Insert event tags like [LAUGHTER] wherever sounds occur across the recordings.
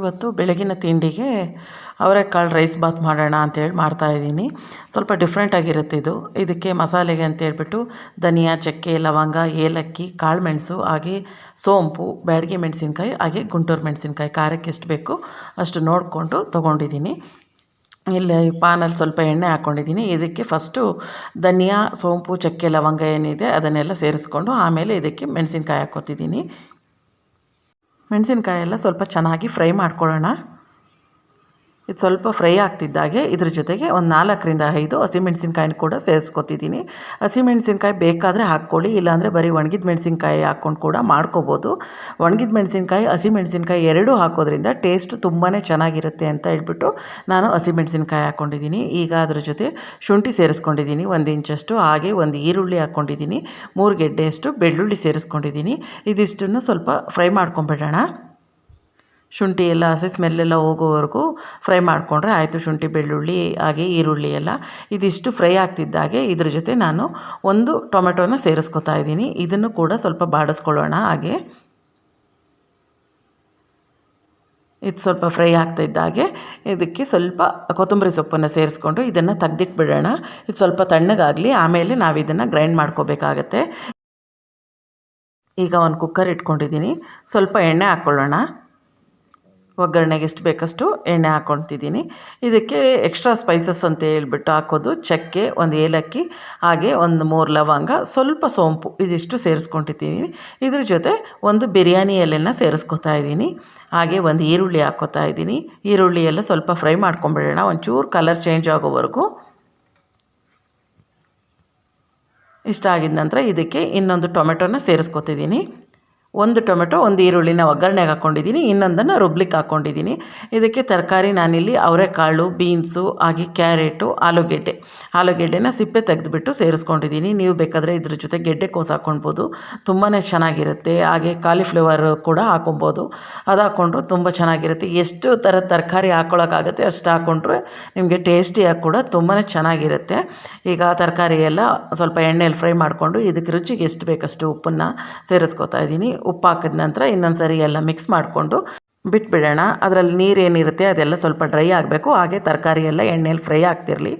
ಇವತ್ತು ಬೆಳಗಿನ ತಿಂಡಿಗೆ ಅವರೆಕಾಳು ರೈಸ್ ಬಾತ್ ಮಾಡೋಣ ಅಂತೇಳಿ ಮಾಡ್ತಾಯಿದ್ದೀನಿ ಸ್ವಲ್ಪ ಡಿಫ್ರೆಂಟಾಗಿರುತ್ತೆ ಇದು. ಇದಕ್ಕೆ ಮಸಾಲೆಗೆ ಅಂತೇಳ್ಬಿಟ್ಟು ಧನಿಯಾ, ಚಕ್ಕೆ, ಲವಂಗ, ಏಲಕ್ಕಿ ಕಾಳುಮೆಣಸು ಹಾಗೆ ಸೋಂಪು, ಬ್ಯಾಡಗಿ ಮೆಣಸಿನ್ಕಾಯಿ, ಹಾಗೆ ಗುಂಟೂರು ಮೆಣಸಿನ್ಕಾಯಿ. ಖಾರಕ್ಕೆ ಎಷ್ಟು ಬೇಕು ಅಷ್ಟು ನೋಡಿಕೊಂಡು ತೊಗೊಂಡಿದ್ದೀನಿ. ಇಲ್ಲಿ ಪಾನಲ್ಲಿ ಸ್ವಲ್ಪ ಎಣ್ಣೆ ಹಾಕ್ಕೊಂಡಿದ್ದೀನಿ ಇದಕ್ಕೆ ಫಸ್ಟು ಧನಿಯಾ, ಸೋಂಪು, ಚಕ್ಕೆ, ಲವಂಗ ಏನಿದೆ ಅದನ್ನೆಲ್ಲ ಸೇರಿಸ್ಕೊಂಡು ಆಮೇಲೆ ಇದಕ್ಕೆ ಮೆಣಸಿನ್ಕಾಯಿ ಹಾಕ್ಕೊತಿದ್ದೀನಿ. ಮೆಣಸಿನ್ಕಾಯಿ ಎಲ್ಲ ಸ್ವಲ್ಪ ಚೆನ್ನಾಗಿ ಫ್ರೈ ಮಾಡ್ಕೊಳ್ಳೋಣ. ಇದು ಸ್ವಲ್ಪ ಫ್ರೈ ಆಗ್ತಿದ್ದಾಗೆ ಇದ್ರ ಜೊತೆಗೆ ಒಂದು ನಾಲ್ಕರಿಂದ ಐದು ಹಸಿಮೆಣ್ಸಿನ್ಕಾಯಿನ ಕೂಡ ಸೇರಿಸ್ಕೊತಿದ್ದೀನಿ. ಹಸಿಮೆಣ್ಸಿನ್ಕಾಯಿ ಬೇಕಾದರೆ ಹಾಕ್ಕೊಳ್ಳಿ, ಇಲ್ಲಾಂದರೆ ಬರೀ ಒಣಗಿದ ಮೆಣಸಿನ್ಕಾಯಿ ಹಾಕ್ಕೊಂಡು ಕೂಡ ಮಾಡ್ಕೋಬೋದು. ಒಣಗಿದ ಮೆಣಸಿನ್ಕಾಯಿ ಹಸಿಮೆಣ್ಸಿನ್ಕಾಯಿ ಎರಡೂ ಹಾಕೋದ್ರಿಂದ ಟೇಸ್ಟ್ ತುಂಬಾ ಚೆನ್ನಾಗಿರುತ್ತೆ ಅಂತ ಹೇಳ್ಬಿಟ್ಟು ನಾನು ಹಸಿಮೆಣ್ಸಿನ್ಕಾಯಿ ಹಾಕ್ಕೊಂಡಿದ್ದೀನಿ ಈಗ ಅದ್ರ ಜೊತೆ ಶುಂಠಿ ಸೇರಿಸ್ಕೊಂಡಿದ್ದೀನಿ, ಒಂದು ಇಂಚಷ್ಟು, ಹಾಗೆ ಒಂದು ಈರುಳ್ಳಿ ಹಾಕ್ಕೊಂಡಿದ್ದೀನಿ ಮೂರು ಗೆಡ್ಡೆಯಷ್ಟು ಬೆಳ್ಳುಳ್ಳಿ ಸೇರಿಸ್ಕೊಂಡಿದ್ದೀನಿ. ಇದಿಷ್ಟನ್ನು ಸ್ವಲ್ಪ ಫ್ರೈ ಮಾಡ್ಕೊಂಬಿಡೋಣ. ಶುಂಠಿ ಎಲ್ಲ ಹಸಿ ಸ್ಮೆಲ್ಲೆಲ್ಲ ಹೋಗೋವರೆಗೂ ಫ್ರೈ ಮಾಡಿಕೊಂಡ್ರೆ ಆಯಿತು. ಶುಂಠಿ, ಬೆಳ್ಳುಳ್ಳಿ, ಹಾಗೆ ಈರುಳ್ಳಿ ಎಲ್ಲ ಇದಿಷ್ಟು ಫ್ರೈ ಆಗ್ತಿದ್ದಾಗೆ ಇದ್ರ ಜೊತೆ ನಾನು ಒಂದು ಟೊಮೆಟೋನ ಸೇರಿಸ್ಕೊತಾ ಇದ್ದೀನಿ. ಇದನ್ನು ಕೂಡ ಸ್ವಲ್ಪ ಬಾಡಿಸ್ಕೊಳ್ಳೋಣ ಹಾಗೆ. ಇದು ಸ್ವಲ್ಪ ಫ್ರೈ ಆಗ್ತಾಯಿದ್ದಾಗೆ ಇದಕ್ಕೆ ಸ್ವಲ್ಪ ಕೊತ್ತಂಬರಿ ಸೊಪ್ಪನ್ನು ಸೇರಿಸ್ಕೊಂಡು ಇದನ್ನು ತೆಗ್ದಿಟ್ಬಿಡೋಣ. ಇದು ಸ್ವಲ್ಪ ತಣ್ಣಗಾಗಲಿ ಆಮೇಲೆ ನಾವು ಇದನ್ನು ಗ್ರೈಂಡ್ ಮಾಡ್ಕೋಬೇಕಾಗತ್ತೆ. ಈಗ ಒಂದು ಕುಕ್ಕರ್ ಇಟ್ಕೊಂಡಿದ್ದೀನಿ. ಸ್ವಲ್ಪ ಎಣ್ಣೆ ಹಾಕ್ಕೊಳ್ಳೋಣ. ಒಗ್ಗರಣೆಗೆ ಎಷ್ಟು ಬೇಕಷ್ಟು ಎಣ್ಣೆ ಹಾಕ್ಕೊತಿದ್ದೀನಿ ಇದಕ್ಕೆ ಎಕ್ಸ್ಟ್ರಾ ಸ್ಪೈಸಸ್ ಅಂತ ಹೇಳ್ಬಿಟ್ಟು ಹಾಕೋದು, ಚಕ್ಕೆ, ಒಂದು ಏಲಕ್ಕಿ, ಹಾಗೆ ಒಂದು ಮೂರು ಲವಂಗ, ಸ್ವಲ್ಪ ಸೋಂಪು, ಇದಿಷ್ಟು ಸೇರಿಸ್ಕೊಂಡಿದ್ದೀನಿ. ಇದ್ರ ಜೊತೆ ಒಂದು ಬಿರಿಯಾನಿ ಎಲೆನ ಸೇರಿಸ್ಕೊತಾ ಇದ್ದೀನಿ. ಹಾಗೆ ಒಂದು ಈರುಳ್ಳಿ ಹಾಕೋತಾ ಇದ್ದೀನಿ. ಈರುಳ್ಳಿ ಎಲ್ಲ ಸ್ವಲ್ಪ ಫ್ರೈ ಮಾಡ್ಕೊಂಬಿಡೋಣ, ಒಂಚೂರು ಕಲರ್ ಚೇಂಜ್ ಆಗೋವರೆಗೂ. ಇಷ್ಟ ಆಗಿದ ನಂತರ ಇದಕ್ಕೆ ಇನ್ನೊಂದು ಟೊಮೆಟೊನ ಸೇರಿಸ್ಕೊತಿದ್ದೀನಿ. ಒಂದು ಟೊಮೆಟೊ, ಒಂದು ಈರುಳ್ಳಿನ ಒಗ್ಗರಣೆಗೆ ಹಾಕ್ಕೊಂಡಿದ್ದೀನಿ. ಇನ್ನೊಂದನ್ನು ರುಬ್ಲಿಕ್ಕೆ ಹಾಕ್ಕೊಂಡಿದ್ದೀನಿ. ಇದಕ್ಕೆ ತರಕಾರಿ ನಾನಿಲ್ಲಿ ಅವರೆಕಾಳು, ಬೀನ್ಸು, ಹಾಗೆ ಕ್ಯಾರೆಟು, ಆಲೂಗೆಡ್ಡೆ. ಆಲೂಗೆಡ್ಡೆನ ಸಿಪ್ಪೆ ತೆಗೆದುಬಿಟ್ಟು ಸೇರಿಸ್ಕೊಂಡಿದ್ದೀನಿ. ನೀವು ಬೇಕಾದರೆ ಇದ್ರ ಜೊತೆ ಗೆಡ್ಡೆ ಕೋಸು ಹಾಕ್ಕೊಳ್ಬೋದು. ತುಂಬಾ ಚೆನ್ನಾಗಿರುತ್ತೆ. ಹಾಗೆ ಕಾಲಿಫ್ಲವರ್ ಕೂಡ ಹಾಕೊಬೋದು ಅದು ಹಾಕ್ಕೊಂಡ್ರು ತುಂಬ ಚೆನ್ನಾಗಿರುತ್ತೆ. ಎಷ್ಟು ಥರ ತರಕಾರಿ ಹಾಕ್ಕೊಳ್ಳೋಕ್ಕಾಗುತ್ತೆ ಅಷ್ಟು ಹಾಕ್ಕೊಂಡ್ರೆ ನಿಮಗೆ ಟೇಸ್ಟಿಯಾಗಿ ಕೂಡ ತುಂಬಾ ಚೆನ್ನಾಗಿರುತ್ತೆ. ಈಗ ತರಕಾರಿ ಎಲ್ಲ ಸ್ವಲ್ಪ ಎಣ್ಣೆಯಲ್ಲಿ ಫ್ರೈ ಮಾಡಿಕೊಂಡು ಇದಕ್ಕೆ ರುಚಿಗೆ ಎಷ್ಟು ಬೇಕಷ್ಟು ಉಪ್ಪನ್ನು ಸೇರಿಸ್ಕೊತಾ ಇದ್ದೀನಿ. ಉಪ್ಪು ಹಾಕಿದ ನಂತರ ಇನ್ನೊಂದು ಸರಿ ಎಲ್ಲ ಮಿಕ್ಸ್ ಮಾಡಿಕೊಂಡು ಬಿಟ್ಬಿಡೋಣ. ಅದರಲ್ಲಿ ನೀರೇನಿರುತ್ತೆ ಅದೆಲ್ಲ ಸ್ವಲ್ಪ ಡ್ರೈ ಆಗಬೇಕು. ಹಾಗೆ ತರಕಾರಿ ಎಲ್ಲ ಎಣ್ಣೆಯಲ್ಲಿ ಫ್ರೈ ಆಗ್ತಿರಲಿ.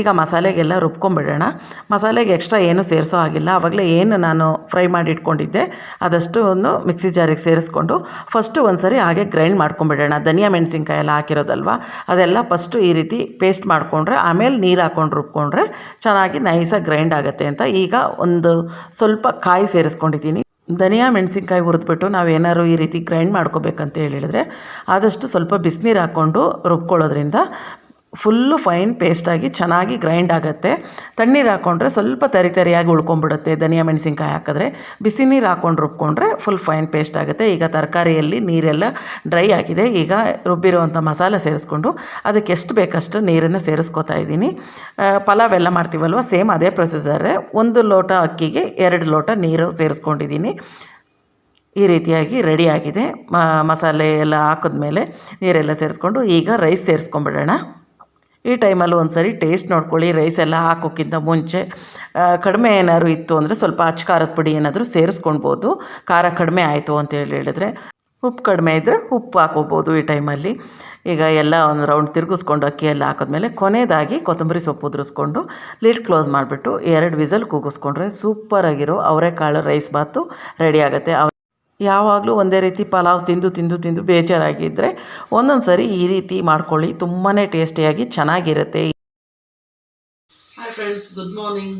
ಈಗ ಮಸಾಲೆಗೆಲ್ಲ ರುಬ್ಕೊಂಬಿಡೋಣ ಮಸಾಲೆಗೆ ಎಕ್ಸ್ಟ್ರಾ ಏನು ಸೇರಿಸೋ ಆಗಿಲ್ಲ ಆವಾಗಲೇ ಏನು ನಾನು ಫ್ರೈ ಮಾಡಿ ಇಟ್ಕೊಂಡಿದ್ದೆ ಅದಷ್ಟು ಒಂದು ಮಿಕ್ಸಿ ಜಾರಿಗೆ ಸೇರಿಸ್ಕೊಂಡು ಫಸ್ಟು ಒಂದು ಸರಿ ಹಾಗೆ ಗ್ರೈಂಡ್ ಮಾಡ್ಕೊಂಬಿಡೋಣ ಧನಿಯಾ ಮೆಣಸಿನ್ಕಾಯಿ ಎಲ್ಲ ಹಾಕಿರೋದಲ್ವ? ಅದೆಲ್ಲ ಫಸ್ಟು ಈ ರೀತಿ ಪೇಸ್ಟ್ ಮಾಡಿಕೊಂಡ್ರೆ, ಆಮೇಲೆ ನೀರು ಹಾಕ್ಕೊಂಡು ರುಬ್ಕೊಂಡ್ರೆ ಚೆನ್ನಾಗಿ ನೈಸಾಗಿ ಗ್ರೈಂಡ್ ಆಗುತ್ತೆ ಅಂತ ಈಗ ಒಂದು ಸ್ವಲ್ಪ ಕಾಯಿ ಸೇರಿಸ್ಕೊಂಡಿದ್ದೀನಿ. ಧನಿಯಾ ಮೆಣಸಿನ್ಕಾಯಿ ಹುರಿದ್ಬಿಟ್ಟು ನಾವೇನಾದ್ರು ಈ ರೀತಿ ಗ್ರೈಂಡ್ ಮಾಡ್ಕೋಬೇಕಂತ ಹೇಳಿದರೆ ಆದಷ್ಟು ಸ್ವಲ್ಪ ಬಿಸಿನೀರು ಹಾಕ್ಕೊಂಡು ರುಬ್ಕೊಳ್ಳೋದ್ರಿಂದ ಫುಲ್ಲು ಫೈನ್ ಪೇಸ್ಟಾಗಿ ಚೆನ್ನಾಗಿ ಗ್ರೈಂಡ್ ಆಗುತ್ತೆ. ತಣ್ಣೀರು ಹಾಕ್ಕೊಂಡ್ರೆ ಸ್ವಲ್ಪ ತರಿ ತರಿಯಾಗಿ ಉಳ್ಕೊಂಬಿಡುತ್ತೆ. ಧನಿಯಾ ಮೆಣಸಿನ್ಕಾಯಿ ಹಾಕಿದ್ರೆ ಬಿಸಿ ನೀರು ಹಾಕ್ಕೊಂಡು ರುಬ್ಕೊಂಡ್ರೆ ಫುಲ್ ಫೈನ್ ಪೇಸ್ಟ್ ಆಗುತ್ತೆ. ಈಗ ತರಕಾರಿಯಲ್ಲಿ ನೀರೆಲ್ಲ ಡ್ರೈ ಆಗಿದೆ. ಈಗ ರುಬ್ಬಿರುವಂಥ ಮಸಾಲೆ ಸೇರಿಸ್ಕೊಂಡು ಅದಕ್ಕೆ ಎಷ್ಟು ಬೇಕಷ್ಟು ನೀರನ್ನು ಸೇರಿಸ್ಕೊತಾ ಇದ್ದೀನಿ. ಪಲಾವ್ ಎಲ್ಲ ಮಾಡ್ತೀವಲ್ವ? ಸೇಮ್ ಅದೇ ಪ್ರೊಸೀಜರೇ ಒಂದು ಲೋಟ ಅಕ್ಕಿಗೆ ಎರಡು ಲೋಟ ನೀರು ಸೇರಿಸ್ಕೊಂಡಿದ್ದೀನಿ. ಈ ರೀತಿಯಾಗಿ ರೆಡಿಯಾಗಿದೆ ಮಸಾಲೆ ಎಲ್ಲ ಹಾಕಿದ್ಮೇಲೆ ನೀರೆಲ್ಲ ಸೇರಿಸ್ಕೊಂಡು ಈಗ ರೈಸ್ ಸೇರಿಸ್ಕೊಂಬಿಡೋಣ. ಈ ಟೈಮಲ್ಲಿ ಒಂದು ಸರಿ ಟೇಸ್ಟ್ ನೋಡ್ಕೊಳ್ಳಿ ರೈಸ್ ಎಲ್ಲ ಹಾಕೋಕ್ಕಿಂತ ಮುಂಚೆ. ಕಡಿಮೆ ಏನಾದ್ರು ಇತ್ತು ಅಂದರೆ ಸ್ವಲ್ಪ ಅಚ್ಚ ಖಾರದ ಪುಡಿ ಏನಾದರೂ ಸೇರಿಸ್ಕೊಳ್ಬೋದು ಖಾರ ಕಡಿಮೆ ಆಯಿತು ಅಂತೇಳಿ ಹೇಳಿದ್ರೆ, ಉಪ್ಪು ಕಡಿಮೆ ಇದ್ದರೆ ಉಪ್ಪು ಹಾಕೋಬೋದು ಈ ಟೈಮಲ್ಲಿ. ಈಗ ಎಲ್ಲ ಒಂದು ರೌಂಡ್ ತಿರುಗಿಸ್ಕೊಂಡು ಅಕ್ಕಿ ಎಲ್ಲ ಹಾಕಿದ್ಮೇಲೆ ಕೊನೆಯದಾಗಿ ಕೊತ್ತಂಬರಿ ಸೊಪ್ಪು ಉದುರಿಸ್ಕೊಂಡು ಲಿಡ್ ಕ್ಲೋಸ್ ಮಾಡಿಬಿಟ್ಟು ಎರಡು ವಿಸಲ್ ಕೂಗಿಸ್ಕೊಂಡ್ರೆ ಸೂಪರಾಗಿರೋ ಅವರೆಕಾಳು ರೈಸ್ ಬಾತು ರೆಡಿ ಆಗುತ್ತೆ. ಯಾವಾಗಲೂ ಒಂದೇ ರೀತಿ ಪಲಾವ್ ತಿಂದು ತಿಂದು ತಿಂದು ಬೇಜಾರಾಗಿದ್ದರೆ ಒಂದೊಂದು ಸರಿ ಈ ರೀತಿ ಮಾಡ್ಕೊಳ್ಳಿ. ತುಂಬಾ ಟೇಸ್ಟಿಯಾಗಿ ಚೆನ್ನಾಗಿರುತ್ತೆ. ಹಾಯ್ ಫ್ರೆಂಡ್ಸ್ ಗುಡ್ ಮಾರ್ನಿಂಗ್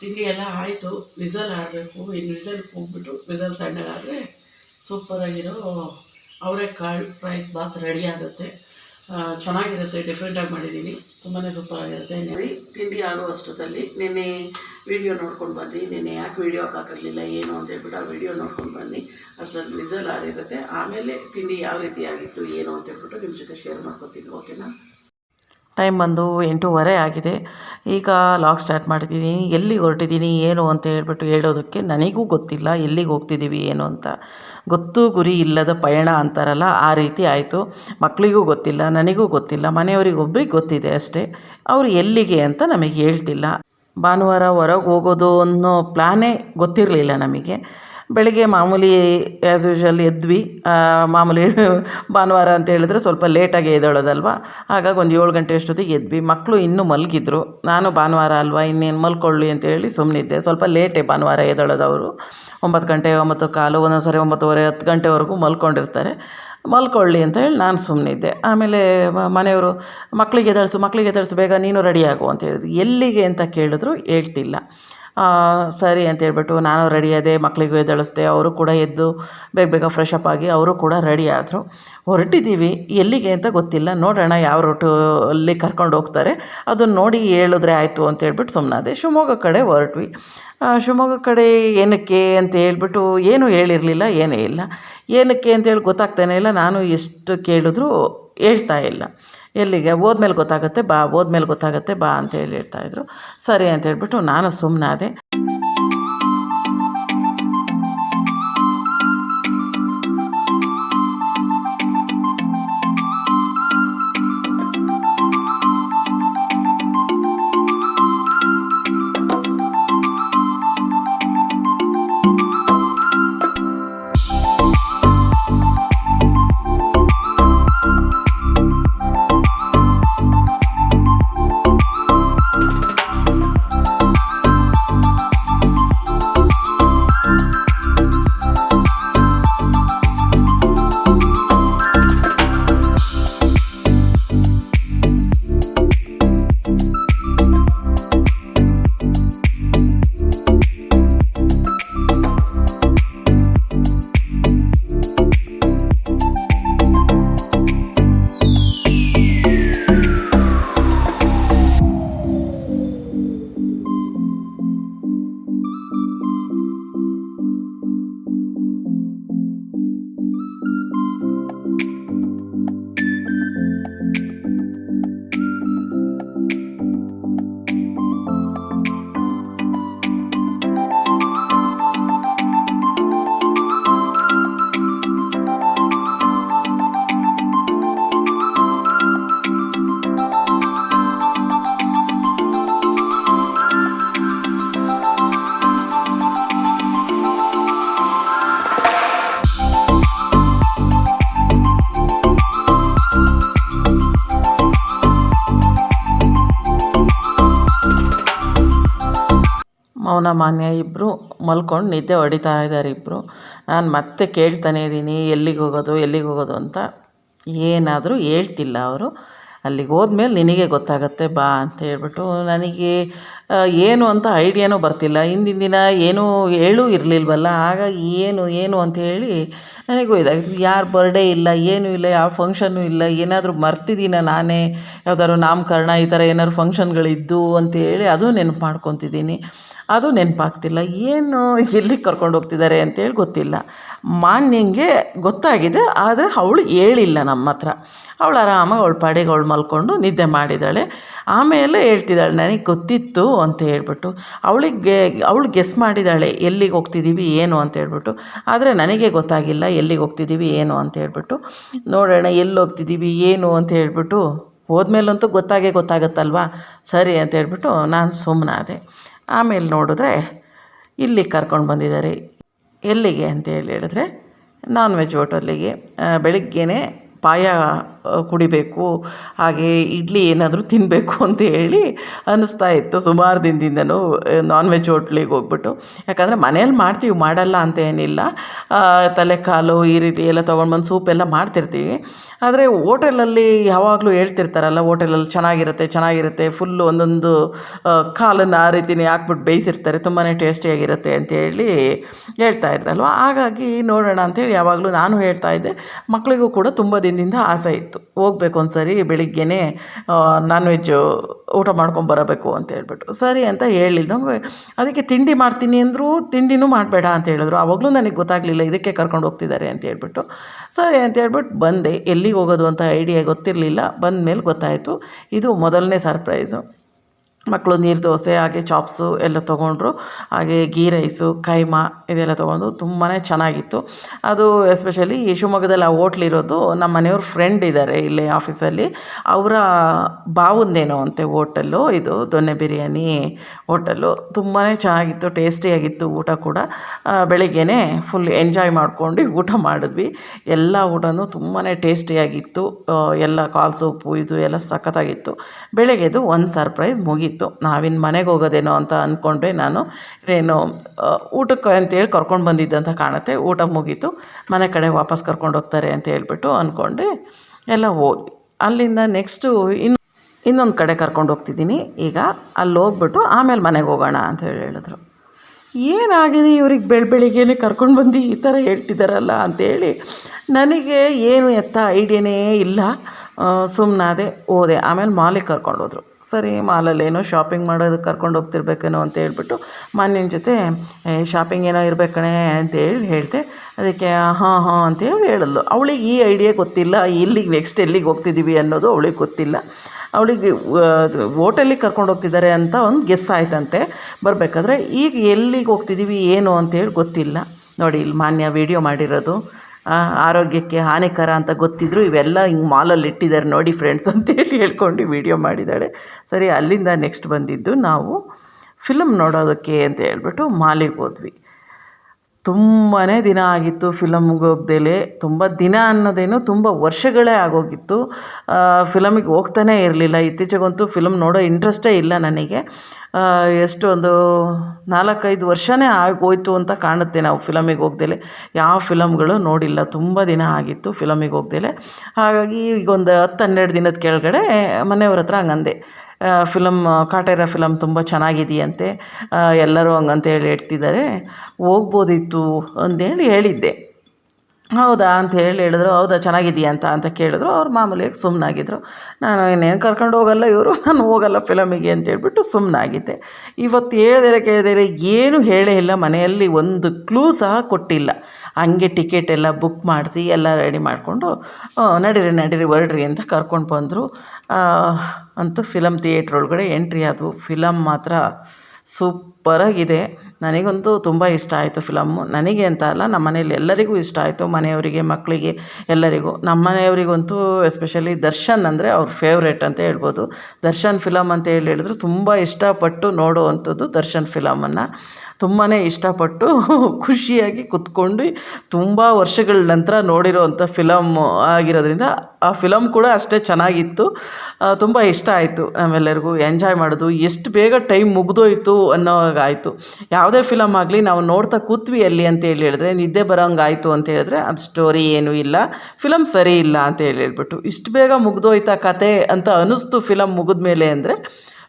ತಿಂಡಿ ಎಲ್ಲ ಆಯಿತು. ವಿಸಲ್ ಆಡಬೇಕು ಇನ್ನು ವಿಸಲ್ ಹೋಗ್ಬಿಟ್ಟು ವಿಸಲ್ ತಣ್ಣಗಾದರೆ ಸೂಪರಾಗಿರೋ ಅವರೆಕಾಳು ರೈಸ್ ಬಾತ್ ರೆಡಿ ಆಗುತ್ತೆ. ಚೆನ್ನಾಗಿರುತ್ತೆ ಡಿಫ್ರೆಂಟಾಗಿ ಮಾಡಿದ್ದೀನಿ ತುಂಬಾ ಸೂಪರಾಗಿರುತ್ತೆ. ತಿಂಡಿ ಆಗೋ ಅಷ್ಟೊತ್ತಲ್ಲಿ ನಿನ್ನೆ ವಿಡಿಯೋ ನೋಡ್ಕೊಂಡು ಬನ್ನಿ ನಿನ್ನೆ ಯಾಕೆ ವಿಡಿಯೋ ಹಾಕಿರಲಿಲ್ಲ ಏನು ಅಂತ ಹೇಳ್ಬಿಟ್ಟು ಆ ವಿಡಿಯೋ ನೋಡ್ಕೊಂಡು ಬನ್ನಿ ಅಷ್ಟೊಂದು ರಿಸಲ್ಟ್ ಆಗಿರುತ್ತೆ ಆಮೇಲೆ ತಿಂಡಿ ಯಾವ ರೀತಿ ಆಗಿತ್ತು ಏನು ಅಂತ ಹೇಳ್ಬಿಟ್ಟು ನಿಮ್ಮ ಜೊತೆ ಶೇರ್ ಮಾಡ್ಕೊತೀನಿ ಓಕೆನಾ ಟೈಮ್ ಬಂದು ಎಂಟೂವರೆ ಆಗಿದೆ. ಈಗ ಲಾಗ್ ಸ್ಟಾರ್ಟ್ ಮಾಡಿದ್ದೀನಿ ಎಲ್ಲಿಗೆ ಹೊರಟಿದ್ದೀನಿ, ಏನು ಅಂತ ಹೇಳ್ಬಿಟ್ಟು ಹೇಳೋದಕ್ಕೆ ನನಗೂ ಗೊತ್ತಿಲ್ಲ. ಎಲ್ಲಿಗೆ ಹೋಗ್ತಿದ್ದೀವಿ, ಏನು ಅಂತ. ಗೊತ್ತು ಗುರಿ ಇಲ್ಲದ ಪಯಣ ಅಂತಾರಲ್ಲ, ಆ ರೀತಿ ಆಯಿತು. ಮಕ್ಕಳಿಗೂ ಗೊತ್ತಿಲ್ಲ, ನನಗೂ ಗೊತ್ತಿಲ್ಲ ಮನೆಯವರಿಗೊಬ್ಬರಿಗೆ ಗೊತ್ತಿದೆ ಅಷ್ಟೇ. ಅವರು ಎಲ್ಲಿಗೆ ಅಂತ ನಮಗೆ ಹೇಳ್ತಿಲ್ಲ. ಭಾನುವಾರ ಹೊರಗೆ ಹೋಗೋದು ಅನ್ನೋ ಪ್ಲ್ಯಾನೇ ಗೊತ್ತಿರಲಿಲ್ಲ ನಮಗೆ. ಬೆಳಿಗ್ಗೆ ಮಾಮೂಲಿ ಆ್ಯಸ್ ಯೂಶ್ವಲ್ ಎದ್ವಿ. ಮಾಮೂಲಿ [LAUGHS] ಭಾನುವಾರ ಅಂತ ಹೇಳಿದ್ರೆ ಸ್ವಲ್ಪ ಲೇಟಾಗಿ ಎದ್ದೇಳೋದಲ್ವ? ಹಾಗಾಗಿ ಒಂದು ಏಳು ಗಂಟೆ ಅಷ್ಟೊತ್ತಿಗೆ ಎದ್ವಿ. ಮಕ್ಕಳು ಇನ್ನೂ ಮಲಗಿದ್ರು. ನಾನು ಭಾನುವಾರ ಅಲ್ವಾ, ಇನ್ನೇನು ಮಲ್ಕೊಳ್ಳಿ ಅಂತ ಹೇಳಿ ಸುಮ್ಮನಿದ್ದೆ ಸ್ವಲ್ಪ ಲೇಟೇ ಭಾನುವಾರ ಎದ್ದೇಳೋದವರು. ಒಂಬತ್ತು ಗಂಟೆ ಒಂಬತ್ತು ಕಾಲು ಒಂದೊಂದು ಸರಿ ಒಂಬತ್ತುವರೆ, ಹತ್ತು ಗಂಟೆವರೆಗೂ ಮಲ್ಕೊಂಡಿರ್ತಾರೆ. ಮಲ್ಕೊಳ್ಳಿ ಅಂತ ಹೇಳಿ ನಾನು ಸುಮ್ಮನಿದ್ದೆ ಆಮೇಲೆ ಮನೆಯವರು ಮಕ್ಕಳಿಗೆ ಎದಳಿಸು ಮಕ್ಕಳಿಗೆ ಎದಳಿಸು ಬೇಗ ನೀನು ರೆಡಿ ಆಗು ಅಂತ ಹೇಳಿದ್ರು. ಎಲ್ಲಿಗೆ ಅಂತ ಕೇಳಿದ್ರು, ಹೇಳ್ತಿಲ್ಲ. ಸರಿ ಅಂತ ಹೇಳ್ಬಿಟ್ಟು ನಾನು ರೆಡಿ ಮಕ್ಕಳಿಗೂ ಎದ್ದೇಳಿಸ್ದೆ, ಅವರು ಕೂಡ ಎದ್ದು ಬೇಗ ಬೇಗ ಫ್ರೆಶ್ ಅಪ್ ಆಗಿ ಅವರು ಕೂಡ ರೆಡಿ ಆದರು. ಹೊರಟಿದ್ದೀವಿ, ಎಲ್ಲಿಗೆ ಅಂತ ಗೊತ್ತಿಲ್ಲ. ನೋಡೋಣ ಯಾವ ರೂಟು ಅಲ್ಲಿ ಕರ್ಕೊಂಡು ಹೋಗ್ತಾರೆ. ಅದನ್ನು ನೋಡಿ ಹೇಳಿದ್ರೆ ಆಯಿತು ಅಂತ ಹೇಳ್ಬಿಟ್ಟು ಸುಮ್ಮನಾದೆ ಶಿವಮೊಗ್ಗ ಕಡೆ ಹೊರಟ್ವಿ. ಶಿವಮೊಗ್ಗ ಕಡೆ ಏನಕ್ಕೆ ಅಂತ ಹೇಳ್ಬಿಟ್ಟು ಏನೂ ಹೇಳಿರಲಿಲ್ಲ, ಏನೇ ಇಲ್ಲ. ಏನಕ್ಕೆ ಅಂತೇಳಿ ಗೊತ್ತಾಗ್ತಾನೆ ಇಲ್ಲ. ನಾನು ಎಷ್ಟು ಕೇಳಿದ್ರು ಹೇಳ್ತಾ ಇಲ್ಲ. ಎಲ್ಲಿಗೆ? ಹೋದ್ಮೇಲೆ ಗೊತ್ತಾಗುತ್ತೆ, ಬಾ, ಹೋದ್ಮೇಲೆ ಗೊತ್ತಾಗುತ್ತೆ, ಬಾ ಅಂತ ಹೇಳಿ ಹೇಳ್ತಾಯಿದ್ರು ಸರಿ ಅಂತ ಹೇಳ್ಬಿಟ್ಟು ನಾನು ಸುಮ್ಮನಾದೆ ಮೌನ ಮಾನ್ಯ ಇಬ್ಬರು ಮಲ್ಕೊಂಡು ನಿದ್ದೆ ಹೊಡಿತಾ ಇದ್ದಾರೆ ಇಬ್ಬರು ನಾನು ಮತ್ತೆ ಕೇಳ್ತಾನೆ ಇದ್ದೀನಿ ಎಲ್ಲಿಗೆ ಹೋಗೋದು ಎಲ್ಲಿಗೆ ಹೋಗೋದು ಅಂತ. ಏನಾದರೂ ಹೇಳ್ತಿಲ್ಲ ಅವರು. ಅಲ್ಲಿಗೆ ಹೋದ್ಮೇಲೆ ನಿನಗೆ ಗೊತ್ತಾಗುತ್ತೆ, ಬಾ ಅಂತ ಹೇಳ್ಬಿಟ್ಟು, ನನಗೆ ಏನು ಅಂತ ಐಡಿಯಾನೂ ಬರ್ತಿಲ್ಲ. ಹಿಂದಿನ ದಿನ ಏನೂ ಹೇಳೂ ಇರಲಿಲ್ವಲ್ಲ, ಹಾಗಾಗಿ ಏನು ಏನು ಅಂತ ಹೇಳಿ ನನಗೂ ಇದಾಗಿತ್ತು ಯಾರು ಬರ್ಡೇ ಇಲ್ಲ, ಏನೂ ಇಲ್ಲ, ಯಾವ ಫಂಕ್ಷನ್ನೂ ಇಲ್ಲ, ಏನಾದರೂ ಮರ್ತಿದ್ದೀನ ನಾನೇ? ಯಾವ್ದಾದ್ರು ನಾಮಕರಣ ಈ ಥರ ಏನಾದ್ರು ಫಂಕ್ಷನ್ಗಳಿದ್ದು ಅಂತೇಳಿ ಅದು ನೆನಪು ಮಾಡ್ಕೊತಿದ್ದೀನಿ. ಅದು ನೆನಪಾಗ್ತಿಲ್ಲ. ಏನು ಎಲ್ಲಿಗೆ ಕರ್ಕೊಂಡು ಹೋಗ್ತಿದ್ದಾರೆ ಅಂತೇಳಿ ಗೊತ್ತಿಲ್ಲ. ಮಾನ್ಯಂಗೆ ಗೊತ್ತಾಗಿದೆ, ಆದರೆ ಅವಳು ಹೇಳಿಲ್ಲ ನಮ್ಮ ಹತ್ರ ಅವಳು ಆರಾಮಾಗಿ ಅವಳ ಪಾಡಿಗೆ ಅವಳು ಮಲ್ಕೊಂಡು ನಿದ್ದೆ ಮಾಡಿದ್ದಾಳೆ. ಆಮೇಲೆ ಹೇಳ್ತಿದ್ದಾಳೆ, ನನಗೆ ಗೊತ್ತಿತ್ತು ಅಂತ ಹೇಳ್ಬಿಟ್ಟು. ಅವಳಿಗೆ, ಅವಳು ಗೆಸ್ ಮಾಡಿದ್ದಾಳೆ, ಎಲ್ಲಿಗೆ ಹೋಗ್ತಿದ್ದೀವಿ ಏನು? ಅಂತ ಹೇಳ್ಬಿಟ್ಟು. ಆದರೆ ನನಗೆ ಗೊತ್ತಾಗಿಲ್ಲ, ಎಲ್ಲಿಗೆ ಹೋಗ್ತಿದ್ದೀವಿ ಏನು? ಅಂತ ಹೇಳ್ಬಿಟ್ಟು. ನೋಡೋಣ, ಎಲ್ಲಿ ಹೋಗ್ತಿದ್ದೀವಿ ಏನು? ಅಂತ ಹೇಳ್ಬಿಟ್ಟು. ಹೋದ್ಮೇಲಂತೂ ಗೊತ್ತಾಗೇ ಗೊತ್ತಾಗುತ್ತಲ್ವಾ? ಸರಿ ಅಂತ ಹೇಳ್ಬಿಟ್ಟು ನಾನು ಸುಮ್ಮನಾದೆ ಆಮೇಲೆ ನೋಡಿದ್ರೆ ಇಲ್ಲಿ ಕರ್ಕೊಂಡು ಬಂದಿದ್ದಾರೆ. ಎಲ್ಲಿಗೆ ಅಂತ ಹೇಳಿ ಹೇಳಿದ್ರೆ ನಾನ್ ವೆಜ್ ಹೋಟೆಲ್ಲಿಗೆ ಬೆಳಿಗ್ಗೆನೇ ಪಾಯ ಕುಡಿಬೇಕು, ಹಾಗೆ ಇಡ್ಲಿ ಏನಾದರೂ ತಿನ್ನಬೇಕು ಅಂತ ಹೇಳಿ ಅನ್ನಿಸ್ತಾ ಇತ್ತು. ಸುಮಾರು ದಿನದಿಂದನೂ ನಾನ್ ವೆಜ್ ಹೋಟ್ಲಿಗೆ ಹೋಗ್ಬಿಟ್ಟು. ಯಾಕಂದರೆ ಮನೇಲಿ ಮಾಡ್ತೀವಿ, ಮಾಡಲ್ಲ ಅಂತ ಏನಿಲ್ಲ. ತಲೆ ತಲೆಕಾಲು ಈ ರೀತಿ ಎಲ್ಲ ತೊಗೊಂಡು ಬಂದು ಸೂಪ್ ಎಲ್ಲ ಮಾಡ್ತಿರ್ತೀವಿ. ಆದರೆ ಓಟೆಲಲ್ಲಿ ಯಾವಾಗಲೂ ಹೇಳ್ತಿರ್ತಾರಲ್ಲ ಓಟೆಲಲ್ಲಿ ಚೆನ್ನಾಗಿರುತ್ತೆ ಚೆನ್ನಾಗಿರುತ್ತೆ ಫುಲ್ಲು ಒಂದೊಂದು ಕಾಲನ್ನು ಆ ರೀತಿನೇ ಹಾಕ್ಬಿಟ್ಟು ಬೇಯಿಸಿರ್ತಾರೆ ತುಂಬಾ ಟೇಸ್ಟಿಯಾಗಿರುತ್ತೆ ಅಂತೇಳಿ ಹೇಳ್ತಾ ಇದ್ರಲ್ವ? ಹಾಗಾಗಿ ನೋಡೋಣ ಅಂತೇಳಿ ಯಾವಾಗಲೂ ನಾನು ಹೇಳ್ತಾ ಇದ್ದೆ. ಮಕ್ಕಳಿಗೂ ಕೂಡ ತುಂಬ ದಿನದಿಂದ ಆಸೆ ಇತ್ತು. ಹೋಗ್ಬೇಕು ಒಂದು ಸರಿ ಬೆಳಿಗ್ಗೆನೇ ನಾನ್ ವೆಜ್ಜು ಊಟ ಮಾಡ್ಕೊಂಡು ಬರಬೇಕು ಅಂತ ಹೇಳ್ಬಿಟ್ಟು ಸರಿ ಅಂತ ಹೇಳಿದ್ದು ಅದಕ್ಕೆ ತಿಂಡಿ ಮಾಡ್ತೀನಿ ಅಂದರೂ ತಿಂಡಿನೂ ಮಾಡಬೇಡ ಅಂತ ಹೇಳಿದ್ರು. ಆವಾಗಲೂ ನನಗೆ ಗೊತ್ತಾಗಲಿಲ್ಲ ಇದಕ್ಕೆ ಕರ್ಕೊಂಡು ಹೋಗ್ತಿದ್ದಾರೆ ಅಂತ ಹೇಳ್ಬಿಟ್ಟು. ಸರಿ ಅಂತ ಹೇಳ್ಬಿಟ್ಟು ಬಂದೆ. ಎಲ್ಲಿಗೆ ಹೋಗೋದು ಅಂತ ಐಡಿಯಾ ಗೊತ್ತಿರಲಿಲ್ಲ. ಬಂದ ಮೇಲೆ ಗೊತ್ತಾಯಿತು. ಇದು ಮೊದಲನೇ ಸರ್ಪ್ರೈಸು ಮಕ್ಕಳು ನೀರು, ದೋಸೆ, ಹಾಗೆ ಚಾಪ್ಸು ಎಲ್ಲ ತೊಗೊಂಡ್ರು. ಹಾಗೆ ಗೀ ರೈಸು ಕೈಮಾ ಇದೆಲ್ಲ ತೊಗೊಂಡು ತುಂಬಾ ಚೆನ್ನಾಗಿತ್ತು. ಅದು ಎಸ್ಪೆಷಲಿ ಈ ಶಿವಮೊಗ್ಗದಲ್ಲಿ ಆ ಓಟ್ಲಿರೋದು ನಮ್ಮ ಮನೆಯವ್ರ ಫ್ರೆಂಡ್ ಇದ್ದಾರೆ ಇಲ್ಲಿ ಆಫೀಸಲ್ಲಿ ಅವರ ಬಾವುಂದೇನೋ ಅಂತೆ ಓಟಲ್ಲು ಇದು ದೊನ್ನೆ ಬಿರಿಯಾನಿ ಓಟಲ್ಲು ತುಂಬಾ ಚೆನ್ನಾಗಿತ್ತು ಟೇಸ್ಟಿಯಾಗಿತ್ತು ಊಟ ಕೂಡ. ಬೆಳಿಗ್ಗೆನೇ ಫುಲ್ ಎಂಜಾಯ್ ಮಾಡ್ಕೊಂಡು ಊಟ ಮಾಡಿದ್ವಿ. ಎಲ್ಲ ಊಟನೂ ತುಂಬಾ ಟೇಸ್ಟಿಯಾಗಿತ್ತು ಎಲ್ಲ ಕಾಲ್ ಸೂಪು ಇದು ಎಲ್ಲ ಸಖತ್ತಾಗಿತ್ತು. ಬೆಳಗ್ಗೆದು ಒಂದು ಸರ್ಪ್ರೈಸ್ ಮುಗೀತು ನಾವಿನ್ನು ಮನೆಗೆ ಹೋಗೋದೇನೋ ಅಂತ ಅಂದ್ಕೊಂಡೆ ನಾನು ಏನು ಊಟಕ್ಕೆ ಅಂತೇಳಿ ಕರ್ಕೊಂಡು ಬಂದಿದ್ದಂತ ಕಾಣುತ್ತೆ. ಊಟ ಮುಗೀತು. ಮನೆ ಕಡೆ ವಾಪಸ್ ಕರ್ಕೊಂಡು ಹೋಗ್ತಾರೆ ಅಂತ ಹೇಳ್ಬಿಟ್ಟು ಅಂದ್ಕೊಂಡು ಎಲ್ಲ ಹೋದ್ವಿ. ಅಲ್ಲಿಂದ ನೆಕ್ಸ್ಟು ಇನ್ನು ಇನ್ನೊಂದು ಕಡೆ ಕರ್ಕೊಂಡು ಹೋಗ್ತಿದ್ದೀನಿ. ಈಗ ಅಲ್ಲಿ ಹೋಗ್ಬಿಟ್ಟು ಆಮೇಲೆ ಮನೆಗೆ ಹೋಗೋಣ ಅಂತ ಹೇಳಿ ಹೇಳಿದ್ರು. ಏನಾಗಿದೆ ಇವ್ರಿಗೆ ಬೆಳ, ಬೆಳಿಗ್ಗೆನೇ ಕರ್ಕೊಂಡು ಬಂದು? ಈ ಥರ ಹೇಳ್ತಿದ್ದಾರಲ್ಲ ಅಂತೇಳಿ ನನಗೆ ಏನು ಎತ್ತ ಐಡಿಯಾನೇ ಇಲ್ಲ. ಸುಮ್ಮನಾದೆ ಹೋದೆ ಆಮೇಲೆ ಮಾಲಿಗೆ ಕರ್ಕೊಂಡೋದ್ರು ಸರಿ ಮಾಲಲ್ಲಿ ಏನೋ ಶಾಪಿಂಗ್ ಮಾಡೋದಕ್ಕೆ ಕರ್ಕೊಂಡು ಹೋಗ್ತಿರ್ಬೇಕೇನೋ ಅಂತ ಹೇಳ್ಬಿಟ್ಟು ಮಾನ್ಯನ ಜೊತೆ ಶಾಪಿಂಗ್ ಏನೋ ಇರ್ಬೇಕು ಕಣೆ ಅಂತೇಳಿ ಹೇಳಿದೆ. ಅದಕ್ಕೆ ಹಾಂ ಹಾಂ ಅಂತೇಳಿ ಹೇಳಿದ್ಲು. ಅವಳಿಗೆ ಈ ಐಡಿಯಾ ಗೊತ್ತಿಲ್ಲ. ಇಲ್ಲಿಗೆ ನೆಕ್ಸ್ಟ್ ಎಲ್ಲಿಗೆ ಹೋಗ್ತಿದ್ದೀವಿ ಅನ್ನೋದು ಅವಳಿಗೆ ಗೊತ್ತಿಲ್ಲ. ಅವಳಿಗೆ ಹೋಟೆಲಿಗೆ ಕರ್ಕೊಂಡು ಹೋಗ್ತಿದ್ದಾರೆ ಅಂತ ಒಂದು ಗೆಸ್ ಆಯ್ತಂತೆ. ಬರಬೇಕಾದ್ರೆ, ಈಗ ಎಲ್ಲಿಗೆ ಹೋಗ್ತಿದ್ದೀವಿ, ಏನು? ಅಂತೇಳಿ ಗೊತ್ತಿಲ್ಲ. ನೋಡಿ, ಇಲ್ಲಿ ಮಾನ್ಯ ವೀಡಿಯೋ ಮಾಡಿರೋದು. ಆರೋಗ್ಯಕ್ಕೆ ಹಾನಿಕರ ಅಂತ ಗೊತ್ತಿದ್ರು ಇವೆಲ್ಲ ಹಿಂಗೆ ಮಾಲಲ್ಲಿ ಇಟ್ಟಿದ್ದಾರೆ ನೋಡಿ ಫ್ರೆಂಡ್ಸ್ [LAUGHS] ಅಂತೇಳಿ ಹೇಳ್ಕೊಂಡು ವೀಡಿಯೋ ಮಾಡಿದ್ದಾಳೆ. ಸರಿ, ಅಲ್ಲಿಂದ ನೆಕ್ಸ್ಟ್ ಬಂದಿದ್ದು ನಾವು ಫಿಲಮ್ ನೋಡೋದಕ್ಕೆ ಅಂತ ಹೇಳ್ಬಿಟ್ಟು ಮಾಲಿಗೆ ಹೋದ್ವಿ. ತುಂಬಾ ದಿನ ಆಗಿತ್ತು ಫಿಲಮ್ಗೆ ಹೋಗ್ದೆಲೆ ತುಂಬ ದಿನ ಅನ್ನೋದೇನು ತುಂಬ ವರ್ಷಗಳೇ ಆಗೋಗಿತ್ತು. ಫಿಲಮಿಗೆ ಹೋಗ್ತಾನೇ ಇರಲಿಲ್ಲ. ಇತ್ತೀಚೆಗಂತೂ ಫಿಲಮ್ ನೋಡೋ ಇಂಟ್ರೆಸ್ಟೇ ಇಲ್ಲ ನನಗೆ. ಎಷ್ಟು ಒಂದು ನಾಲ್ಕೈದು ವರ್ಷವೇ ಆಗೋಯ್ತು ಅಂತ ಕಾಣುತ್ತೆ ನಾವು ಫಿಲಮಿಗೆ ಹೋಗ್ದೇ ಯಾವ ಫಿಲಮ್ಗಳು ನೋಡಿಲ್ಲ. ತುಂಬ ದಿನ ಆಗಿತ್ತು ಫಿಲಮಿಗೆ ಹೋಗ್ದೇಲೆ. ಹಾಗಾಗಿ ಈಗ ಒಂದು ಹತ್ತು ಹನ್ನೆರಡು ದಿನದ ಕೆಳಗಡೆ ಮನೆಯವ್ರ ಹತ್ರ ಹಂಗಂದೆ. ಫಿಲಮ್ ಕಾಟೇರ ಫಿಲಮ್ ತುಂಬ ಚೆನ್ನಾಗಿದೆಯಂತೆ. ಎಲ್ಲರೂ ಹಂಗಂತೇಳಿ ಹೇಳ್ತಿದ್ದಾರೆ. ಹೋಗ್ಬೋದಿತ್ತು ಅಂತೇಳಿ ಹೇಳಿದ್ದೆ. ಹೌದಾ ಅಂತ ಹೇಳಿ ಹೇಳಿದ್ರು, ಹೌದಾ ಚೆನ್ನಾಗಿದೆಯಾ ಅಂತ ಅಂತ ಕೇಳಿದ್ರು. ಅವ್ರು ಮಾಮೂಲಿಯಾಗಿ ಸುಮ್ಮನಾಗಿದ್ರು ನಾನು ಇನ್ನೇನು ಕರ್ಕೊಂಡು ಹೋಗಲ್ಲ ಇವರು, ನಾನು ಹೋಗಲ್ಲ ಫಿಲಮಿಗೆ ಅಂತ ಹೇಳ್ಬಿಟ್ಟು ಸುಮ್ಮನಾಗಿದ್ದೆ ಇವತ್ತು ಹೇಳಿದರೆ ಕೇಳಿದರೆ ಏನೂ ಹೇಳೇ ಇಲ್ಲ, ಮನೆಯಲ್ಲಿ ಒಂದು ಕ್ಲೂ ಸಹ ಕೊಟ್ಟಿಲ್ಲ. ಹಂಗೆ ಟಿಕೆಟ್ ಎಲ್ಲ ಬುಕ್ ಮಾಡಿಸಿ ಎಲ್ಲ ರೆಡಿ ಮಾಡಿಕೊಂಡು ನಡೀರಿ ನಡೀರಿ, ಹೊರಡ್ರಿ ಅಂತ ಕರ್ಕೊಂಡು ಬಂದರು. ಅಂತೂ ಫಿಲಮ್ ಥಿಯೇಟ್ರ್ ಒಳಗಡೆ ಎಂಟ್ರಿ ಆದವು. ಫಿಲಮ್ ಮಾತ್ರ ಸೂಪ್ಪರಾಗಿದೆ ನನಗಂತೂ ತುಂಬ ಇಷ್ಟ ಆಯಿತು ಫಿಲಮ್ಮು ನನಗೆ ಅಂತ ಅಲ್ಲ, ನಮ್ಮ ಮನೇಲಿ ಎಲ್ಲರಿಗೂ ಇಷ್ಟ ಆಯಿತು. ಮನೆಯವರಿಗೆ, ಮಕ್ಕಳಿಗೆ, ಎಲ್ಲರಿಗೂ. ನಮ್ಮ ಮನೆಯವರಿಗಂತೂ ಎಸ್ಪೆಷಲಿ ದರ್ಶನ್ ಅಂದರೆ ಅವ್ರ ಫೇವ್ರೇಟ್ ಅಂತ ಹೇಳ್ಬೋದು. ದರ್ಶನ್ ಫಿಲಮ್ ಅಂತ ಹೇಳಿ ಹೇಳಿದ್ರು ತುಂಬ ಇಷ್ಟಪಟ್ಟು ನೋಡುವಂಥದ್ದು ದರ್ಶನ್ ಫಿಲಮನ್ನು. ತುಂಬಾ ಇಷ್ಟಪಟ್ಟು ಖುಷಿಯಾಗಿ ಕುತ್ಕೊಂಡು ತುಂಬ ವರ್ಷಗಳ ನಂತರ ನೋಡಿರೋವಂಥ ಫಿಲಮ್ ಆಗಿರೋದ್ರಿಂದ ಆ ಫಿಲಮ್ ಕೂಡ ಅಷ್ಟೇ ಚೆನ್ನಾಗಿತ್ತು. ತುಂಬ ಇಷ್ಟ ಆಯಿತು ನಮ್ಮೆಲ್ಲರಿಗೂ. ಎಂಜಾಯ್ ಮಾಡೋದು. ಎಷ್ಟು ಬೇಗ ಟೈಮ್ ಮುಗಿದೋಯ್ತು ಅನ್ನೋ ಆಯಿತು. ಯಾವುದೇ ಫಿಲಮ್ ಆಗಲಿ ನಾವು ನೋಡ್ತಾ ಕೂತ್ವಿ ಅಲ್ಲಿ ಅಂತ ಹೇಳಿ ಹೇಳಿದ್ರೆ, ನಿದ್ದೆ ಬರೋಂಗಾಯಿತು ಅಂತ ಹೇಳಿದ್ರೆ, ಅದು ಸ್ಟೋರಿ ಏನೂ ಇಲ್ಲ. ಫಿಲಮ್ ಸರಿ ಇಲ್ಲ ಅಂತ ಹೇಳಿ ಹೇಳ್ಬಿಟ್ಟು, ಇಷ್ಟು ಬೇಗ ಮುಗ್ದೋಯ್ತಾ ಕತೆ ಅಂತ ಅನ್ನಿಸ್ತು ಫಿಲಮ್ ಮುಗಿದ ಮೇಲೆ ಅಂದರೆ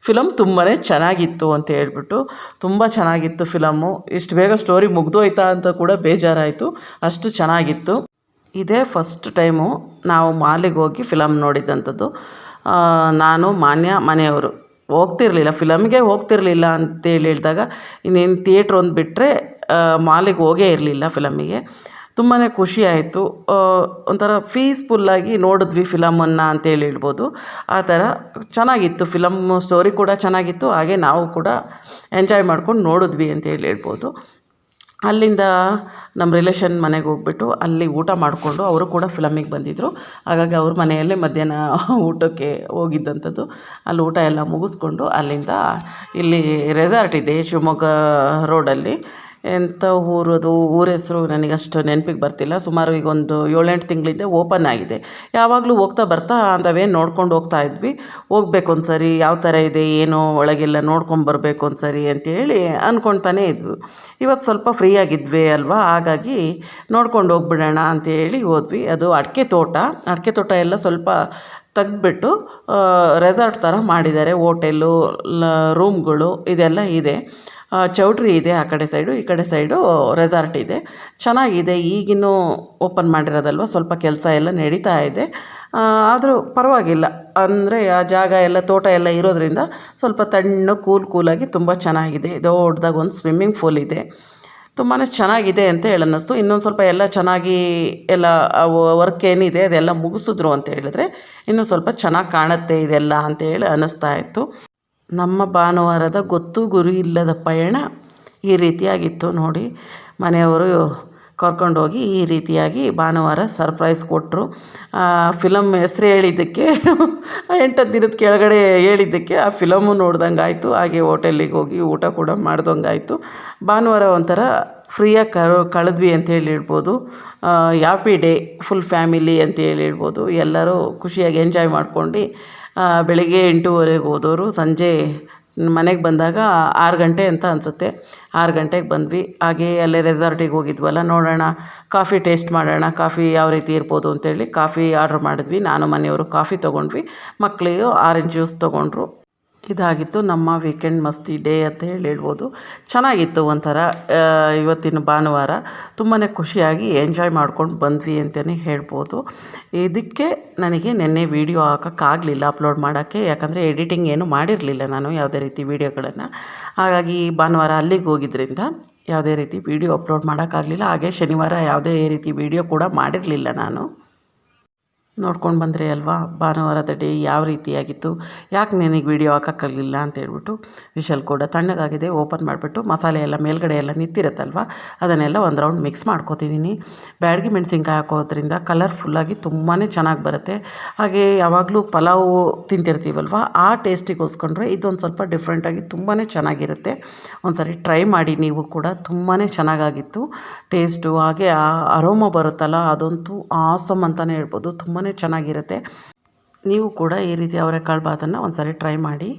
ಫಿಲಮ್ ತುಂಬಾ ಚೆನ್ನಾಗಿತ್ತು ಅಂತ ಹೇಳ್ಬಿಟ್ಟು, ತುಂಬ ಚೆನ್ನಾಗಿತ್ತು ಫಿಲಮ್ಮು ಇಷ್ಟು ಬೇಗ ಸ್ಟೋರಿ ಮುಗ್ದೋಯ್ತಾ ಅಂತ ಕೂಡ ಬೇಜಾರಾಯಿತು. ಅಷ್ಟು ಚೆನ್ನಾಗಿತ್ತು. ಇದೇ ಫಸ್ಟ್ ಟೈಮು ನಾವು ಮಾಲಿಗೆ ಹೋಗಿ ಫಿಲಮ್ ನೋಡಿದ್ದಂಥದ್ದು ನಾನು, ಮಾನ್ಯ, ಮನೆಯವರು. ಹೋಗ್ತಿರ್ಲಿಲ್ಲ, ಫಿಲಮ್ಗೆ ಹೋಗ್ತಿರಲಿಲ್ಲ ಅಂತೇಳಿ ಹೇಳಿದಾಗ ಇನ್ನೇನು ಥಿಯೇಟ್ರ್ ಒಂದು ಬಿಟ್ಟರೆ ಮಾಲಿಗೆ ಹೋಗೇ ಇರಲಿಲ್ಲ ಫಿಲಮ್ಮಿಗೆ ತುಂಬಾ ಖುಷಿ ಆಯಿತು. ಒಂಥರ ಪೀಸ್ಫುಲ್ಲಾಗಿ ನೋಡಿದ್ವಿ ಫಿಲಮನ್ನು ಅಂತೇಳಿ ಹೇಳ್ಬೋದು. ಆ ಥರ ಚೆನ್ನಾಗಿತ್ತು, ಫಿಲಮ್ ಸ್ಟೋರಿ ಕೂಡ ಚೆನ್ನಾಗಿತ್ತು, ಹಾಗೆ ನಾವು ಕೂಡ ಎಂಜಾಯ್ ಮಾಡ್ಕೊಂಡು ನೋಡಿದ್ವಿ ಅಂತೇಳಿ ಹೇಳ್ಬೋದು. ಅಲ್ಲಿಂದ ನಮ್ಮ ರಿಲೇಷನ್ ಮನೆಗೆ ಹೋಗ್ಬಿಟ್ಟು ಅಲ್ಲಿ ಊಟ ಮಾಡಿಕೊಂಡು ಅವರು ಕೂಡ ಫಿಲಮಿಗೆ ಬಂದಿದ್ದರು ಹಾಗಾಗಿ ಅವ್ರ ಮನೆಯಲ್ಲೇ ಮಧ್ಯಾಹ್ನ [LAUGHS] ಊಟಕ್ಕೆ ಹೋಗಿದ್ದಂಥದ್ದು. ಅಲ್ಲಿ ಊಟ ಎಲ್ಲ ಮುಗಿಸ್ಕೊಂಡು ಅಲ್ಲಿಂದ ಇಲ್ಲಿ ರೆಸಾರ್ಟ್ ಇದೆ ಶಿವಮೊಗ್ಗ ರೋಡಲ್ಲಿ ಎಂಥ ಊರು ಅದು? ಊರ ಹೆಸರು ನನಗೆ ಅಷ್ಟು ನೆನಪಿಗೆ ಬರ್ತಿಲ್ಲ. ಸುಮಾರು ಈಗ ಒಂದು ಏಳೆಂಟು ತಿಂಗಳಿಂದ ಓಪನ್ ಆಗಿದೆ. ಯಾವಾಗಲೂ ಹೋಗ್ತಾ ಬರ್ತಾ ಅಂದವೇ ನೋಡ್ಕೊಂಡು ಹೋಗ್ತಾ ಇದ್ವಿ. ಹೋಗ್ಬೇಕು ಒಂದು ಸರಿ ಯಾವ ಥರ ಇದೆ, ಏನು ಒಳಗೆಲ್ಲ ನೋಡ್ಕೊಂಡು ಬರಬೇಕು ಒಂದು ಸರಿ ಅಂತೇಳಿ ಅಂದ್ಕೊಳ್ತಾನೇ ಇದ್ವಿ. ಇವತ್ತು ಸ್ವಲ್ಪ ಫ್ರೀ ಆಗಿದ್ವಿ ಅಲ್ವಾ? ಹಾಗಾಗಿ ನೋಡ್ಕೊಂಡು ಹೋಗ್ಬಿಡೋಣ ಅಂತೇಳಿ ಹೋದ್ವಿ. ಅದು ಅಡಿಕೆ ತೋಟ. ಅಡಿಕೆ ತೋಟ ಎಲ್ಲ ಸ್ವಲ್ಪ ತೆಗೆದ್ಬಿಟ್ಟು ರೆಸಾರ್ಟ್ ಥರ ಮಾಡಿದ್ದಾರೆ. ಹೋಟೆಲ್ಲು ರೂಮ್ಗಳು ಇದೆಲ್ಲ ಇದೆ. ಚೌಟ್ರಿ ಇದೆ ಆ ಕಡೆ ಸೈಡು ಈ ಕಡೆ ಸೈಡು ರೆಸಾರ್ಟ್ ಇದೆ. ಚೆನ್ನಾಗಿದೆ, ಈಗಿನ್ನೂ ಓಪನ್ ಮಾಡಿರೋದಲ್ವ? ಸ್ವಲ್ಪ ಕೆಲಸ ಎಲ್ಲ ನಡೀತಾ ಇದೆ. ಆದರೂ ಪರವಾಗಿಲ್ಲ. ಅಂದರೆ ಆ ಜಾಗ ಎಲ್ಲ, ತೋಟ ಎಲ್ಲ ಇರೋದರಿಂದ ಸ್ವಲ್ಪ ತಣ್ಣು ಕೂಲ್ ಕೂಲಾಗಿ ತುಂಬ ಚೆನ್ನಾಗಿದೆ. ದೊಡ್ಡದಾಗಿ ಒಂದು ಸ್ವಿಮ್ಮಿಂಗ್ ಫೂಲ್ ಇದೆ. ತುಂಬಾ ಚೆನ್ನಾಗಿದೆ ಅಂತ ಹೇಳಿ ಅನ್ನಿಸ್ತು ಇನ್ನೊಂದು ಸ್ವಲ್ಪ ಎಲ್ಲ ಚೆನ್ನಾಗಿ ಎಲ್ಲ ವರ್ಕ್ ಏನಿದೆ ಅದೆಲ್ಲ ಮುಗಿಸಿದ್ರು ಅಂತ ಹೇಳಿದ್ರೆ ಇನ್ನೂ ಸ್ವಲ್ಪ ಚೆನ್ನಾಗಿ ಕಾಣುತ್ತೆ ಇದೆಲ್ಲ ಅಂತ ಹೇಳಿ ಅನ್ನಿಸ್ತಾ ಇತ್ತು. ನಮ್ಮ ಭಾನುವಾರದ ಗೊತ್ತು ಗುರಿ ಇಲ್ಲದ ಪಯಣ ಈ ರೀತಿಯಾಗಿತ್ತು ನೋಡಿ. ಮನೆಯವರು ಕರ್ಕೊಂಡೋಗಿ ಈ ರೀತಿಯಾಗಿ ಭಾನುವಾರ ಸರ್ಪ್ರೈಸ್ ಕೊಟ್ಟರು ಫಿಲಮ್ ಹೆಸ್ರು ಹೇಳಿದ್ದಕ್ಕೆ, ಎಂಟು ದಿನದ ಕೆಳಗಡೆ ಹೇಳಿದ್ದಕ್ಕೆ ಆ ಫಿಲಮು ನೋಡ್ದಂಗೆ ಆಯಿತು ಹಾಗೆ ಹೋಟೆಲ್ಲಿಗೆ ಹೋಗಿ ಊಟ ಕೂಡ ಮಾಡ್ದಂಗಾಯಿತು. ಭಾನುವಾರ ಒಂಥರ ಫ್ರೀಯಾಗಿ ಕರು, ಕಳೆದ್ವಿ ಅಂತೇಳಿ ಹೇಳ್ಬೋದು ಹ್ಯಾಪಿ ಡೇ ಫುಲ್ ಫ್ಯಾಮಿಲಿ ಅಂತೇಳಿ ಹೇಳ್ಬೋದು ಎಲ್ಲರೂ ಖುಷಿಯಾಗಿ ಎಂಜಾಯ್ ಮಾಡ್ಕೊಂಡು ಬೆಳಿಗ್ಗೆ ಎಂಟೂವರೆಗೆ ಹೋದವರು ಸಂಜೆ ಮನೆಗೆ ಬಂದಾಗ ಆರು ಗಂಟೆ ಅಂತ ಅನಿಸುತ್ತೆ. ಆರು ಗಂಟೆಗೆ ಬಂದ್ವಿ. ಹಾಗೇ ಅಲ್ಲೇ ರೆಸಾರ್ಟಿಗೆ ಹೋಗಿದ್ವಲ್ಲ, ನೋಡೋಣ, ಕಾಫಿ ಟೇಸ್ಟ್ ಮಾಡೋಣ, ಕಾಫಿ ಯಾವ ರೀತಿ ಇರ್ಬೋದು ಅಂತೇಳಿ ಕಾಫಿ ಆರ್ಡ್ರ್ ಮಾಡಿದ್ವಿ. ನಾನು ಮನೆಯವರು ಕಾಫಿ ತೊಗೊಂಡ್ವಿ. ಮಕ್ಕಳಿಗೂ ಆರೆಂಜ್ ಜ್ಯೂಸ್ ತೊಗೊಂಡ್ರು. ಇದಾಗಿತ್ತು. ನಮ್ಮ ವೀಕೆಂಡ್ ಮಸ್ತಿ ಡೇ ಅಂತ ಹೇಳಿ ಹೇಳ್ಬೋದು. ಚೆನ್ನಾಗಿತ್ತು ಒಂಥರ ಇವತ್ತಿನ ಭಾನುವಾರ. ತುಂಬಾ ಖುಷಿಯಾಗಿ ಎಂಜಾಯ್ ಮಾಡ್ಕೊಂಡು ಬಂದ್ವಿ ಅಂತಲೇ ಹೇಳ್ಬೋದು. ಇದಕ್ಕೆ ನನಗೆ ನಿನ್ನೆ ವೀಡಿಯೋ ಹಾಕೋಕ್ಕಾಗಲಿಲ್ಲ ಅಪ್ಲೋಡ್ ಮಾಡೋಕ್ಕೆ. ಯಾಕಂದರೆ ಎಡಿಟಿಂಗ್ ಏನು ಮಾಡಿರಲಿಲ್ಲ ನಾನು ಯಾವುದೇ ರೀತಿ ವೀಡಿಯೋಗಳನ್ನು ಹಾಗಾಗಿ ಭಾನುವಾರ ಅಲ್ಲಿಗೆ ಹೋಗಿದ್ದರಿಂದ ಯಾವುದೇ ರೀತಿ ವೀಡಿಯೋ ಅಪ್ಲೋಡ್ ಮಾಡೋಕ್ಕಾಗಲಿಲ್ಲ. ಹಾಗೆ ಶನಿವಾರ ಯಾವುದೇ ರೀತಿ ವೀಡಿಯೋ ಕೂಡ ಮಾಡಿರಲಿಲ್ಲ ನಾನು. ನೋಡ್ಕೊಂಡು ಬಂದರೆ ಅಲ್ವಾ? ಭಾನುವಾರದ ಡೇ ಯಾವ ರೀತಿಯಾಗಿತ್ತು? ಯಾಕೆ ನಿನಗೆ ವೀಡಿಯೋ ಹಾಕೋಕ್ಕಾಗಲಿಲ್ಲ ಅಂತ ಹೇಳ್ಬಿಟ್ಟು ವಿಶಲ್ ಕೂಡ ತಣ್ಣಗಾಗಿದೆ, ಓಪನ್ ಮಾಡಿಬಿಟ್ಟು ಮಸಾಲೆ ಎಲ್ಲ ಮೇಲ್ಗಡೆ ಎಲ್ಲ ನಿಂತಿರುತ್ತಲ್ವ? ಅದನ್ನೆಲ್ಲ ಒಂದು ರೌಂಡ್ ಮಿಕ್ಸ್ ಮಾಡ್ಕೋತಿದ್ದೀನಿ ಬ್ಯಾಡಗಿ ಮೆಣಸಿನ್ಕಾಯಿ ಹಾಕೋದ್ರಿಂದ ಕಲರ್ಫುಲ್ಲಾಗಿ ತುಂಬಾ ಚೆನ್ನಾಗಿ ಬರುತ್ತೆ. ಹಾಗೆ ಯಾವಾಗಲೂ ಪಲಾವು ತಿಂತಿರ್ತೀವಲ್ವ? ಆ ಟೇಸ್ಟಿಗೋಸ್ಕೊಂಡ್ರೆ ಇದೊಂದು ಸ್ವಲ್ಪ ಡಿಫ್ರೆಂಟಾಗಿ ತುಂಬಾ ಚೆನ್ನಾಗಿರುತ್ತೆ. ಒಂದು ಸರಿ ಟ್ರೈ ಮಾಡಿ ನೀವು ಕೂಡ ತುಂಬಾ ಚೆನ್ನಾಗಾಗಿತ್ತು. ಟೇಸ್ಟು ಹಾಗೆ ಆ ಅರೋಮ ಬರುತ್ತಲ್ಲ, ಅದಂತೂ ಆಸಮ್ ಅಂತಲೇ ಹೇಳ್ಬೋದು. ತುಂಬಾ ಚೆನ್ನಾಗಿರುತ್ತೆ. ನೀವು ಕೂಡ ಈ ರೀತಿ ಅವರೆಕಾಳು ಬಾತನ್ನು ಒಂದು ಟ್ರೈ ಮಾಡಿ.